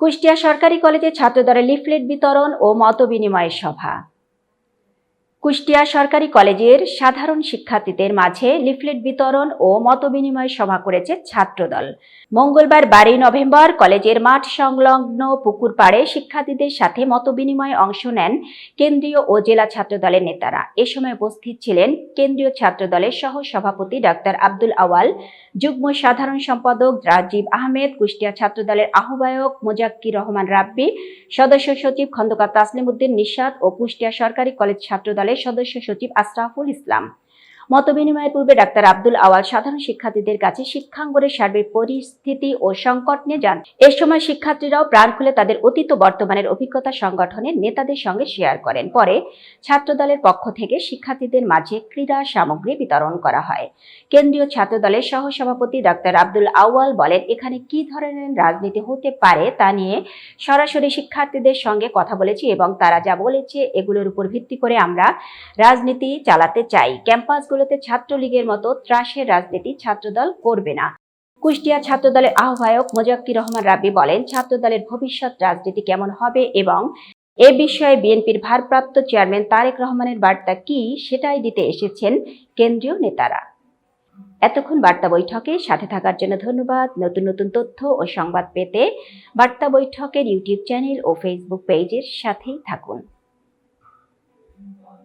কুষ্টিয়া সরকারি কলেজে ছাত্রদলের লিফলেট বিতরণ ও মতবিনিময় সভা। কুষ্টিয়া সরকারি কলেজের সাধারণ শিক্ষার্থীদের মাঝে লিফলেট বিতরণ ও মতবিনিময় সভা করেছে ছাত্রদল। মঙ্গলবার বারোই নভেম্বর কলেজের মাঠ সংলগ্ন পুকুর পাড়ে শিক্ষার্থীদের সাথে মতবিনিময়ে অংশ নেন কেন্দ্রীয় ও জেলা ছাত্রদলের নেতারা। এ সময় উপস্থিত ছিলেন কেন্দ্রীয় ছাত্রদলের সহ সভাপতি ডাক্তার আব্দুল আওয়াল, যুগ্ম সাধারণ সম্পাদক রাজীব আহমেদ, কুষ্টিয়া ছাত্রদলের আহ্বায়ক মোজাক্কির রহমান রাব্বি, সদস্য সচিব খন্দকার তাসলিম উদ্দিন নিশাদ ও কুষ্টিয়া সরকারি কলেজ ছাত্রদলের সদস্য সচিব আশরাফুল ইসলাম। মতবিনিময়ের পূর্বে ডাক্তার আব্দুল আওয়াল সাধারণ শিক্ষার্থীদের কাছে শিক্ষাঙ্গনের সার্বিক পরিস্থিতি ও সংকট নিয়ে যান এ সময় শিক্ষার্থীরাও প্রাণ খুলে তাদের অতীত বর্তমানের অভিজ্ঞতা সংগঠনের নেতাদের সঙ্গে শেয়ার করেন। পরে ছাত্রদলের পক্ষ থেকে শিক্ষার্থীদের মাঝে ক্রীড়া সামগ্রী বিতরণ করা হয়। কেন্দ্রীয় ছাত্রদলের সহ সভাপতি ডাক্তার আব্দুল আওয়াল বলেন, এখানে কি ধরনের রাজনীতি হতে পারে তা নিয়ে সরাসরি শিক্ষার্থীদের সঙ্গে কথা বলেছি এবং তারা যা বলেছে এগুলোর উপর ভিত্তি করে আমরা রাজনীতি চালাতে চাই। ক্যাম্পাসগুলোতে ছাত্রলীগের মতো ত্রাসের রাজনীতি ছাত্রদল করবে না। কুষ্টিয়া ছাত্রদলের আহ্বায়ক মোজাক্কির রহমান রাব্বি বলেন, ছাত্রদলের ভবিষ্যৎ রাজনীতি কেমন হবে এবং এ বিষয়ে বিএনপির ভারপ্রাপ্ত চেয়ারম্যান তারেক রহমানের বার্তা কি সেটাই দিতে এসেছেন কেন্দ্রীয় নেতারা। এতক্ষণ বার্তা বৈঠকে সাথে থাকার জন্য ধন্যবাদ। নতুন নতুন তথ্য ও সংবাদ পেতে বার্তা বৈঠকের ইউটিউব চ্যানেল ও ফেসবুক পেজের সাথেই থাকুন।